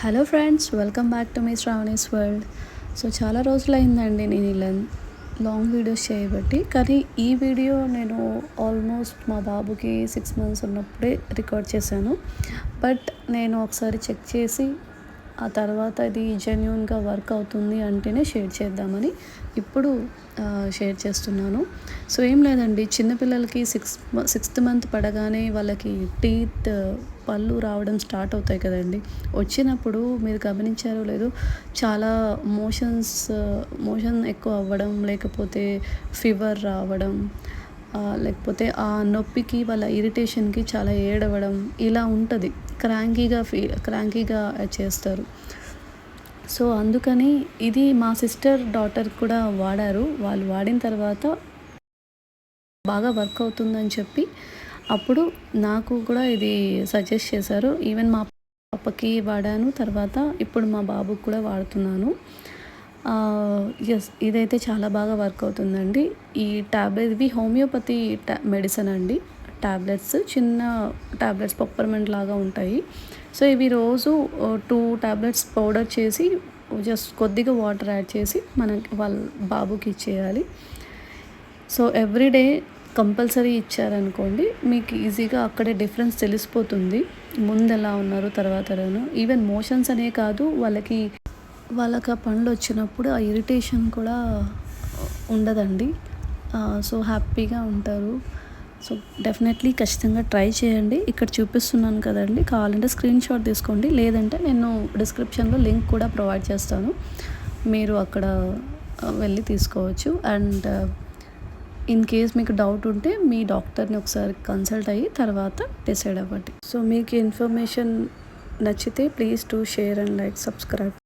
Hello friends welcome back to me Sravani's world. So చాలా రోజులైందండి నేను ఇలా లాంగ్ వీడియోస్ చేయబట్టి కానీ ఈ వీడియో నేను ఆల్మోస్ట్ మా బాబుకి సిక్స్ మంత్స్ ఉన్నప్పుడే రికార్డ్ చేశాను. బట్ నేను ఒకసారి చెక్ చేసి ఆ తర్వాత ఇది జెన్యున్గా వర్క్ అవుతుంది అంటేనే షేర్ చేద్దామని ఇప్పుడు షేర్ చేస్తున్నాను. సో ఏం లేదండి. చిన్నపిల్లలకి సిక్స్ సిక్స్త్ మంత్ పడగానే వాళ్ళకి టీత్ పళ్ళు రావడం స్టార్ట్ అవుతాయి కదండి. వచ్చినప్పుడు మీరు గమనించారో లేదో చాలా మోషన్స్ మోషన్ ఎక్కువ అవ్వడం లేకపోతే ఫీవర్ రావడం లేకపోతే ఆ నొప్పికి వాళ్ళ ఇరిటేషన్కి చాలా ఏడవడం ఇలా ఉంటుంది. క్రాంకీగా ఫీ క్రాంకీగా చేస్తారు. సో అందుకని ఇది మా సిస్టర్ డాటర్ కూడా వాడారు. వాళ్ళు వాడిన తర్వాత బాగా వర్క్ అవుతుందని చెప్పి అప్పుడు నాకు కూడా ఇది సజెస్ట్ చేశారు. ఈవెన్ మా పాపకి వాడాను తర్వాత ఇప్పుడు మా బాబుకి కూడా వాడుతున్నాను. ఎస్ ఇదైతే చాలా బాగా వర్క్ అవుతుందండి. ఈ ట్యాబ్లెట్ ఇవి హోమియోపతి మెడిసిన్ అండి. ట్యాబ్లెట్స్ చిన్న ట్యాబ్లెట్స్ పప్పర్మెంట్ లాగా ఉంటాయి. సో ఇవి రోజు టూ ట్యాబ్లెట్స్ పౌడర్ చేసి జస్ట్ కొద్దిగా వాటర్ యాడ్ చేసి మనకి వాళ్ళ బాబుకి ఇచ్చేయాలి. సో ఎవ్రీడే కంపల్సరీ ఇచ్చారనుకోండి మీకు ఈజీగా అక్కడే డిఫరెన్స్ తెలిసిపోతుంది. ముందు ఎలా ఉన్నారు. తర్వాత ఈవెన్ మోషన్స్ అనే కాదు వాళ్ళకి వాళ్ళకి ఆ పండ్లు వచ్చినప్పుడు ఆ ఇరిటేషన్ కూడా ఉండదండి. సో హ్యాపీగా ఉంటారు. సో డెఫినెట్లీ ఖచ్చితంగా ట్రై చేయండి. ఇక్కడ చూపిస్తున్నాను కదండి. కావాలంటే స్క్రీన్ షాట్ తీసుకోండి. లేదంటే నేను డిస్క్రిప్షన్లో లింక్ కూడా ప్రొవైడ్ చేస్తాను. మీరు అక్కడ వెళ్ళి తీసుకోవచ్చు. అండ్ ఇన్ కేస్ మీకు డౌట్ ఉంటే మీ డాక్టర్ని ఒకసారి కన్సల్ట్ అయ్యి తర్వాత డిసైడ్ అవ్వండి. సో మీకు ఇన్ఫర్మేషన్ నచ్చితే please to share and like subscribe.